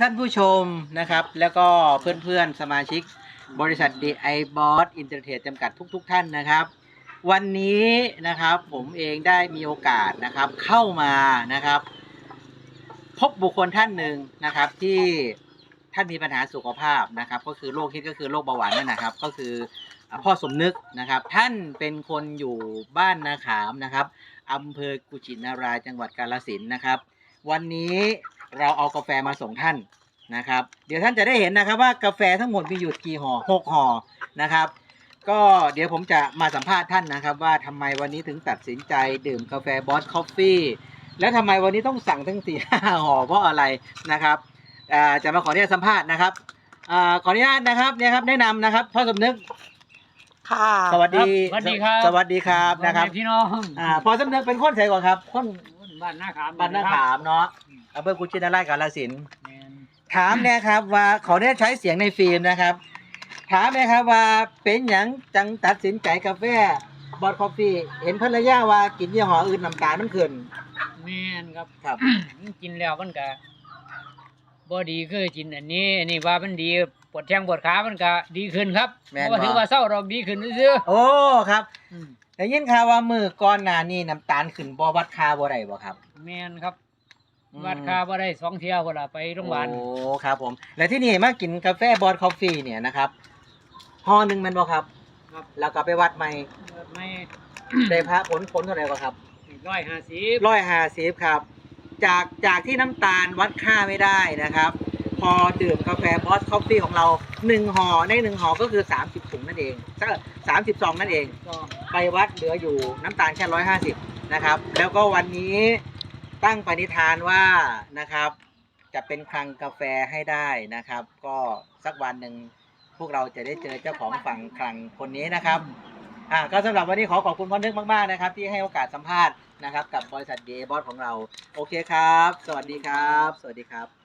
ท่านผู้ชมนะครับ แล้วก็เพื่อนๆ สมาชิกบริษัท DI Boss Internet จำกัดทุกๆท่านนะครับ วันนี้นะครับผมเองได้มีโอกาสนะครับเข้ามานะครับ พบบุคคลท่านหนึ่งนะครับ ที่ท่านมีปัญหาสุขภาพนะครับ ก็คือโรคที่ก็คือโรคเบาหวานนั่นนะครับ ก็คืออ่าพ่อสมนึกนะครับ ท่านเป็นคนอยู่บ้านนาขามนะครับอำเภอกุชินารายจังหวัดกาฬสินนะครับ วันนี้ เราเอากาแฟมาส่งท่านนะครับ เดี๋ยวท่านจะได้เห็นนะครับว่ากาแฟทั้งหมดมีอยู่กี่ห่อหกห่อนะครับ ก็เดี๋ยวผมจะมาสัมภาษณ์ท่านนะครับ ว่าทำไมวันนี้ถึงตัดสินใจดื่มกาแฟบอสคอฟฟี่แล้วทำไมวันนี้ต้องสั่งทั้งสี่ห้าห่อเพราะอะไรนะครับอ่าจะมาขออนุญาตสัมภาษณ์นะครับอ่าขออนุญาตนะครับเนี่ยครับแนะนำนะครับพ่อสมนึกค่ะสวัสดีสวัสดีครับสวัสดีครับนะครับพ่อแม่พี่น้องอ่าพ่อสมนึกเป็นคนไสก่อนครับคนบ้านหน้าขามบ้านนาขามเนาะ อำเภอกุชินารายกาฬสินธุ์แม่นถามเนะครับว่าขอได้ใช้เสียงในฟิล์มนะครับ ถามนะครับว่าเป็นหยังจังตัดสินใจกาแฟบอสคอฟฟี่เห็นภรรยาว่ากินยี่ห้ออื่นน้ำตาลมันขึ้นแม่นครับ ครับ กินแล้วมันก็บ่ดีคือกินอันนี้อันนี้ว่ามันดีปวดแข้งปวดขามันก็ดีขึ้นครับแม่นบ่บ่ถือว่าเศร้าดอกดีขึ้นซื่อโอ้ครับๆอืมแต่ยินข่าวว่ามือก่อนหน้านี้น้ำตาลขึ้นบ่วัดค่าบ่ได้บ่ครับ แม่นครับ อืม วัดค่าบ่ได้สองเที่ยวพุ่นล่ะไปโรงพยาบาลโอ้ครับผม และที่นี่มากินกาแฟบอสคอฟฟี่เนี่ยนะครับห่อหนึ่งแมันบ่ครับครับแล้วก็ไปวัดใหม่ ไม่ได้พระผลผลเท่าไหร่บ่ครับร้อยห้าสิบร้อยห้าสิบครับ จากจากที่น้ำตาลวัดค่าไม่ได้นะครับ พอดื่มกาแฟบอสคอฟฟี่ของเราหนึ่งห่อในหนึ่งห่อก็คือ 30ถุงนั่นเองสามสิบซองนั่นเอง ก็ไปวัดเหลืออยู่น้ำตาลแค่ร้อยห้าสิบนะครับ แล้วก็วันนี้ ตั้งปณิธานว่านะครับ จะเป็นคลังกาแฟให้ได้นะครับ ก็สักวันหนึ่งพวกเราจะได้เจอเจ้าของฝั่งคลังคนนี้นะครับอ่าก็สำหรับวันนี้ขอขอบคุณพ่อนึกมากๆนะครับ ที่ให้โอกาสสัมภาษณ์นะครับ กับบริษัทเดบอสของเรา โอเคครับ สวัสดีครับ สวัสดีครับ